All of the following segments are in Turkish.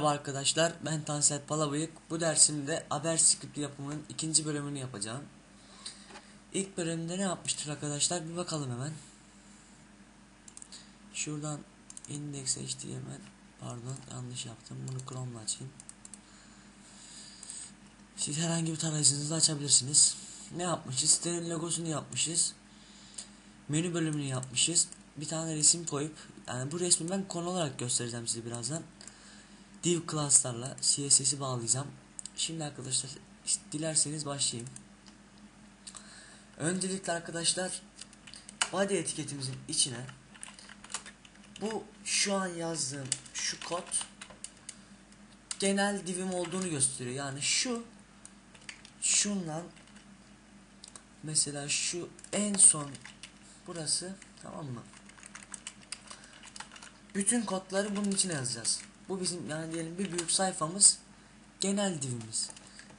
Merhaba arkadaşlar ben Tansel Palabıyık. Bu dersimde haber skripti yapımının ikinci bölümünü yapacağım. İlk bölümde ne yapmıştır arkadaşlar bir bakalım hemen. Şuradan index html pardon yanlış yaptım bunu chrome'la açayım. Siz herhangi bir tarayıcınızda açabilirsiniz. Ne yapmışız? Sitenin logosunu yapmışız. Menü bölümünü yapmışız. Bir tane resim koyup yani bu resmi ben konu olarak göstereceğim size birazdan div class'larla CSS'i bağlayacağım. Şimdi arkadaşlar dilerseniz başlayayım. Öncelikle arkadaşlar body etiketimizin içine bu şu an yazdığım şu kod genel divim olduğunu gösteriyor. Yani şu şundan mesela şu en son burası tamam mı? Bütün kodları bunun içine yazacağız. Bu bizim yani diyelim bir büyük sayfamız genel divimiz.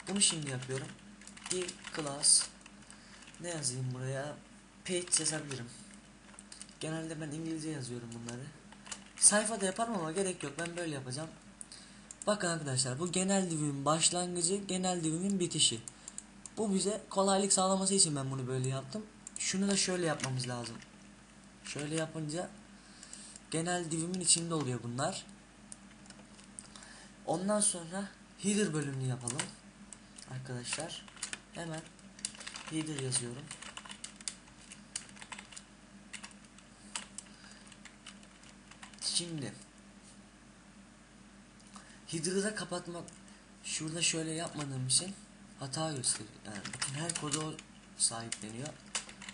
Bunu şimdi yapıyorum. Div class ne yazayım buraya? Page yazabilirim. Genelde ben İngilizce yazıyorum bunları. Sayfada yaparım ama gerek yok. Ben böyle yapacağım. Bakın arkadaşlar bu genel divimin başlangıcı, genel divimin bitişi. Bu bize kolaylık sağlaması için ben bunu böyle yaptım. Şunu da şöyle yapmamız lazım. Şöyle yapınca genel divimin içinde oluyor bunlar. Ondan sonra header bölümünü yapalım. Arkadaşlar hemen header yazıyorum. Şimdi header'ı da kapatmak şurada şöyle yapmadığım için hata gösteriyor. Yani bütün her kodu sahipleniyor.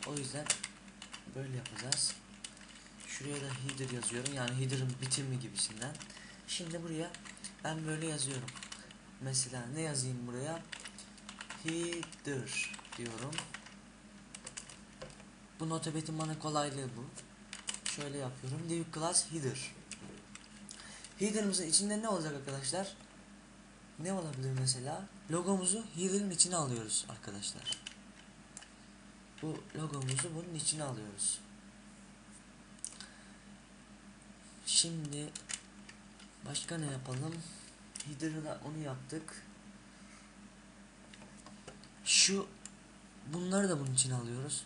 O yüzden böyle yapacağız. Şuraya da header yazıyorum. Yani header'ın bitimi gibisinden. Şimdi buraya ben böyle yazıyorum. Mesela ne yazayım buraya? Header diyorum. Bu notabetin bana kolaylığı bu. Şöyle yapıyorum. Div class header. Header'ımızın içinde ne olacak arkadaşlar? Ne olabilir mesela? Logomuzu header'ın içine alıyoruz arkadaşlar. Bu logomuzu bunun içine alıyoruz. Şimdi başka ne yapalım? Header'ına onu yaptık. Şu bunları da bunun içine alıyoruz.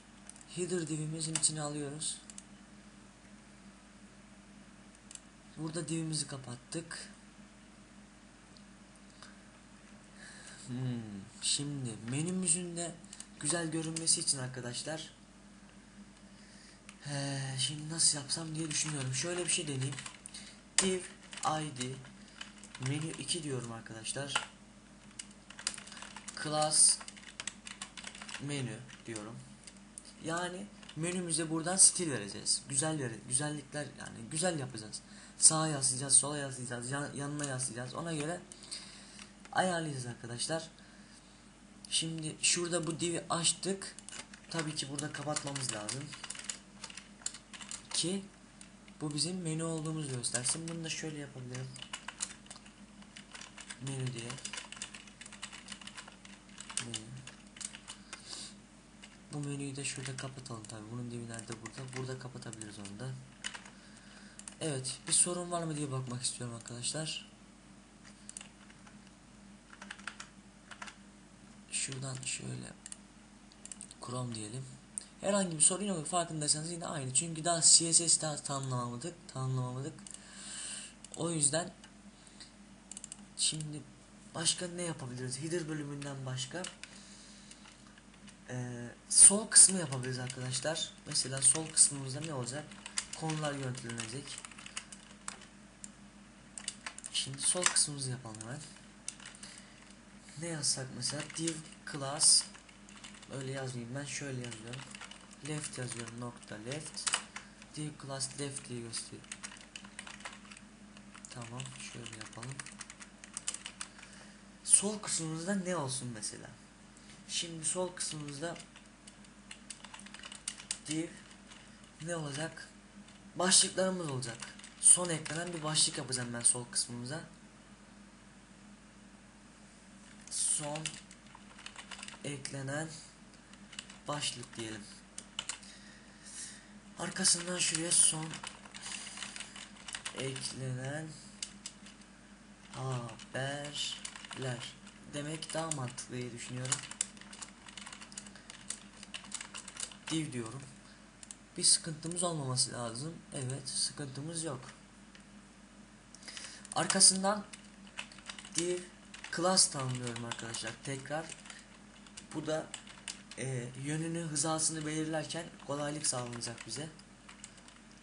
Header divimizin içine alıyoruz. Burada divimizi kapattık. Hmm, şimdi menümüzün de güzel görünmesi için arkadaşlar ee, şimdi nasıl yapsam diye düşünüyorum. Şöyle bir şey deneyeyim. Div id menü 2 diyorum arkadaşlar. Class menü diyorum. Yani menümüze buradan stil vereceğiz. Güzel vere, güzellikler yani güzel yapacağız. Sağa yansıyacağız, sola yansıyacağız, yan, yanına yansıyacağız. Ona göre ayarlayacağız arkadaşlar. Şimdi şurada bu divi açtık. Tabii ki burada kapatmamız lazım. Ki bu bizim menü olduğumuzu göstersin. Bunu da şöyle yapabilirim. Menü diye. Menü. Bu menüyü de şurada kapatalım tabi. Bunun dibi nerede burada? Burada kapatabiliriz onu da. Evet. Bir sorun var mı diye bakmak istiyorum arkadaşlar. Şuradan şöyle Chrome diyelim. Herhangi bir sorun yok. Farkındaysanız yine aynı. Çünkü daha CSS daha tanımlamadık. Tanımlamadık. O yüzden şimdi başka ne yapabiliriz? Header bölümünden başka ee, sol kısmı yapabiliriz arkadaşlar. Mesela sol kısmımızda ne olacak? Konular görüntülenecek. Şimdi sol kısmımızı yapalım hemen. Ne yazsak mesela div class öyle yazmayayım ben şöyle yazıyorum left yazıyorum nokta left. Div class left diye gösteriyor tamam şöyle yapalım. Sol kısmımızda ne olsun mesela? Şimdi sol kısmımızda div ne olacak? Başlıklarımız olacak. Son eklenen bir başlık yapacağım ben sol kısmımıza. Son eklenen başlık diyelim. Arkasından şuraya son eklenen Aa divler demek daha mantıklı diye düşünüyorum. Div diyorum. Bir sıkıntımız olmaması lazım. Evet sıkıntımız yok. Arkasından div class tanımlıyorum arkadaşlar. Tekrar bu da e, yönünü hizasını belirlerken kolaylık sağlanacak bize.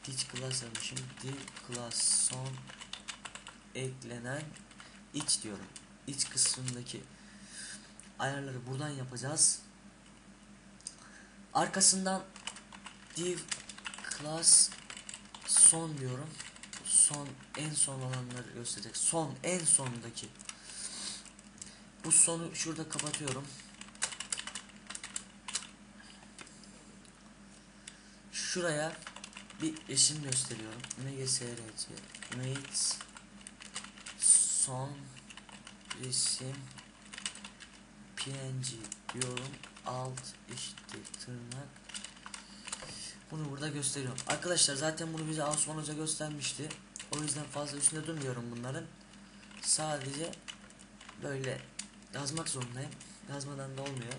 Teach class almışım. Div class son eklenen iç diyorum. İç kısmındaki ayarları buradan yapacağız. Arkasından div class son diyorum. Son en son olanları gösterecek. Son en sondaki. Bu sonu şurada kapatıyorum. Şuraya bir resim gösteriyorum. MGSRC Mates son resim. Png diyorum. Alt işte tırnak. Bunu burada gösteriyorum. Arkadaşlar zaten bunu bize Osman Hoca göstermişti. O yüzden fazla üstünde durmuyorum bunların. Sadece böyle yazmak zorundayım. Yazmadan da olmuyor.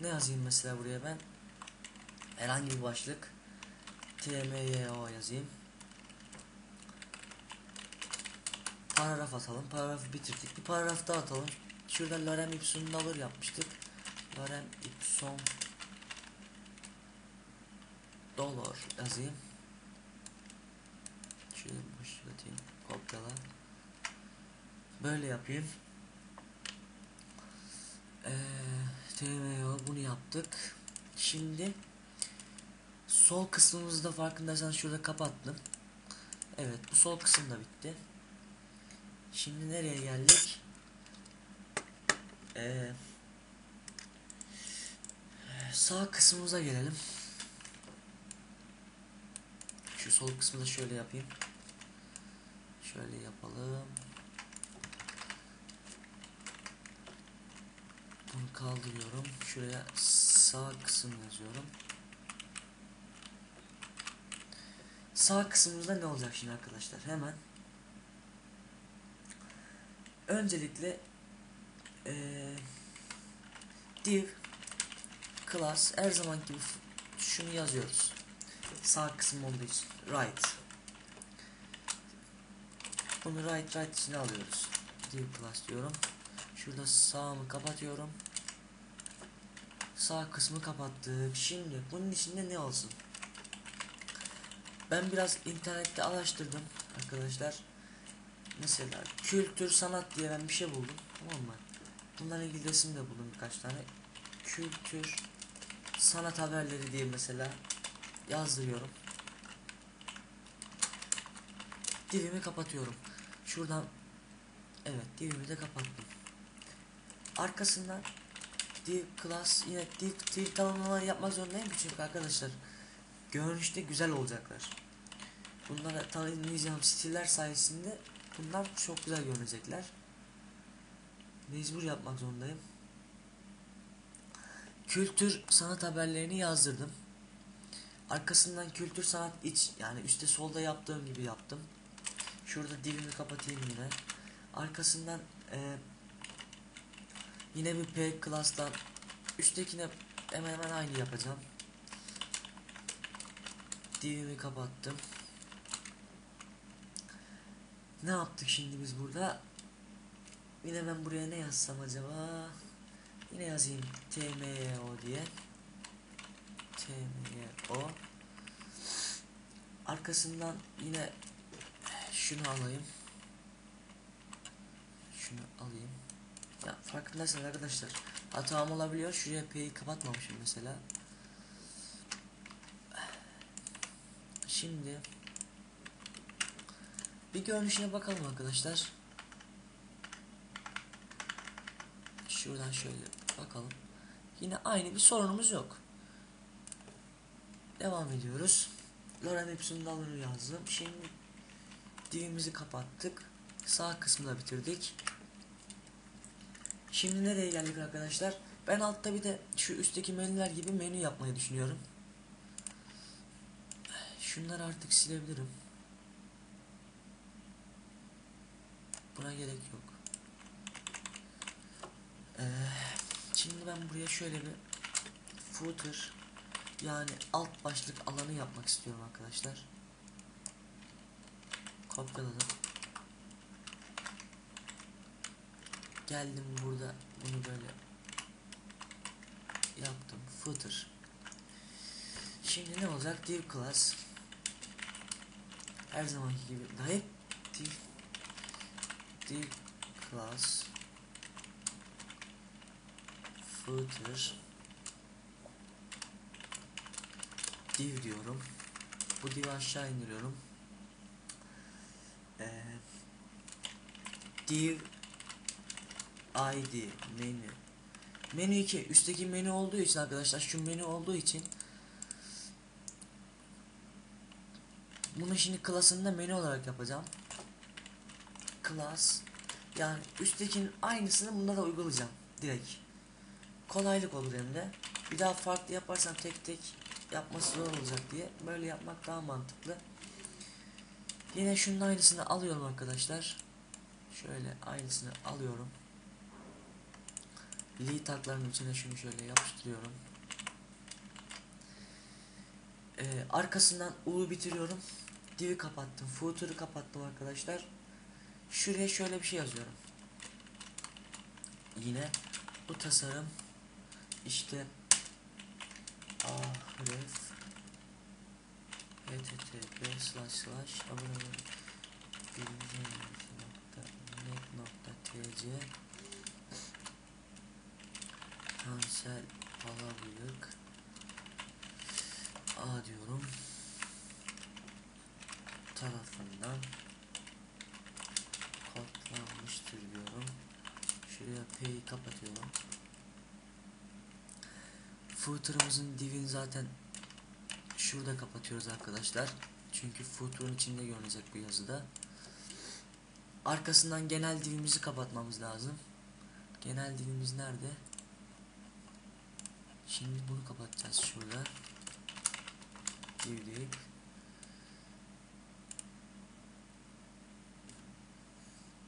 Ne yazayım mesela buraya ben? Herhangi bir başlık tmyo yazayım paragraf atalım. Paragrafı bitirdik. Bir paragraf daha atalım. Şurada lorem ipsum dollar yapmıştık. Lorem ipsum dollar yazayım. Şöyle başlatayım. Kopyala. Böyle yapayım. Ee, TMO bunu yaptık. Şimdi sol kısmımızda farkındaysan şurada kapattım. Evet bu sol kısım da bitti. Şimdi nereye geldik? Ee, sağ kısmımıza gelelim. Şu sol kısmı da şöyle yapayım. Şöyle yapalım. Bunu kaldırıyorum. Şuraya sağ kısım yazıyorum. Sağ kısmımızda ne olacak şimdi arkadaşlar? Hemen. Öncelikle ee, div class her zaman gibi şunu yazıyoruz. Sağ kısım olduğu için right. Bunu right right içine alıyoruz. Div class diyorum. Şurada sağımı kapatıyorum. Sağ kısmı kapattık. Şimdi bunun içinde ne olsun ben biraz internette araştırdım arkadaşlar Mesela kültür sanat diye ben bir şey buldum. Tamam mı? Bunlarla ilgili resim de buldum birkaç tane. Kültür sanat haberleri diye mesela yazdırıyorum. Divimi kapatıyorum. Şuradan evet divimi de kapattım. Arkasından div class yine div, div tanımlamaları yapmak zorundayım çünkü arkadaşlar görünüşte güzel olacaklar. Bunlara tanımlayacağım stiller sayesinde Bunlar çok güzel görünecekler. Mecbur yapmak zorundayım. Kültür sanat haberlerini yazdırdım. Arkasından kültür sanat iç yani üstte solda yaptığım gibi yaptım. Şurada dilimi kapatayım yine. Arkasından e, yine bir P class'tan üsttekine hemen hemen aynı yapacağım. Dilimi kapattım. Ne yaptık şimdi biz burada? Yine ben buraya ne yazsam acaba? Yine yazayım TMO diye. TMO. Arkasından yine şunu alayım. Şunu alayım. Ya farkındaysanız arkadaşlar hatam olabiliyor. Şuraya P'yi kapatmamışım mesela. Şimdi bir görünüşüne bakalım arkadaşlar. Şuradan şöyle bakalım. Yine aynı bir sorunumuz yok. Devam ediyoruz. Lorem Ipsum dalını yazdım. Şimdi divimizi kapattık. Sağ kısmını bitirdik. Şimdi nereye geldik arkadaşlar? Ben altta bir de şu üstteki menüler gibi menü yapmayı düşünüyorum. Şunları artık silebilirim. Buna gerek yok. Ee, şimdi ben buraya şöyle bir footer yani alt başlık alanı yapmak istiyorum arkadaşlar. Kopyaladım. Geldim burada bunu böyle yaptım. Footer. Şimdi ne olacak? Div class. Her zamanki gibi. Hep div, div class footer div diyorum. Bu div'i aşağı indiriyorum. Ee, div id menü menü 2 üstteki menü olduğu için arkadaşlar şu menü olduğu için bunu şimdi klasını da menü olarak yapacağım. Class yani üsttekinin aynısını bunda da uygulayacağım. Direkt. Kolaylık olur hem de. Bir daha farklı yaparsam tek tek yapması zor olacak diye. Böyle yapmak daha mantıklı. Yine şunun aynısını alıyorum arkadaşlar. Şöyle aynısını alıyorum. Lee taklarının içine şunu şöyle yapıştırıyorum. Ee, arkasından U'yu bitiriyorum. Div'i kapattım. Footer'ı kapattım arkadaşlar. Şuraya şöyle bir şey yazıyorum. Yine bu tasarım işte ahref http slash slash abone olun net.tc Cansel Palabıyık A diyorum. Tarafından kodlanmıştır diyorum. Şuraya P'yi kapatıyorum footer'ımızın divini zaten şurada kapatıyoruz arkadaşlar. Çünkü footer'ın içinde görünecek bu yazıda. Arkasından genel divimizi kapatmamız lazım. Genel divimiz nerede? Şimdi bunu kapatacağız şurada. Girdik.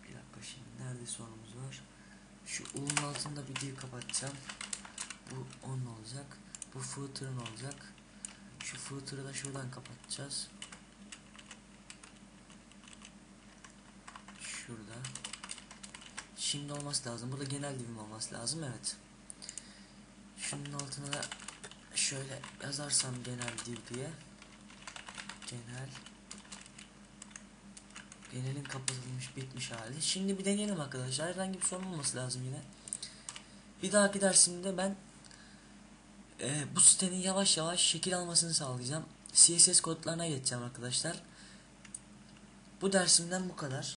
Bir dakika şimdi nerede sorumuz var? Şu U'nun altında bir div kapatacağım. Bu onun olacak. Bu footer'ın olacak. Şu footer'ı da şuradan kapatacağız. Şurada. Şimdi olması lazım. Burada genel divim olması lazım. Evet. Şunun altına da şöyle yazarsam genel div diye. Genel. Genelin kapatılmış bitmiş hali. Şimdi bir deneyelim arkadaşlar. Herhangi bir sorun olması lazım yine. Bir dahaki dersimde ben e, bu sitenin yavaş yavaş şekil almasını sağlayacağım. CSS kodlarına geçeceğim arkadaşlar. Bu dersimden bu kadar.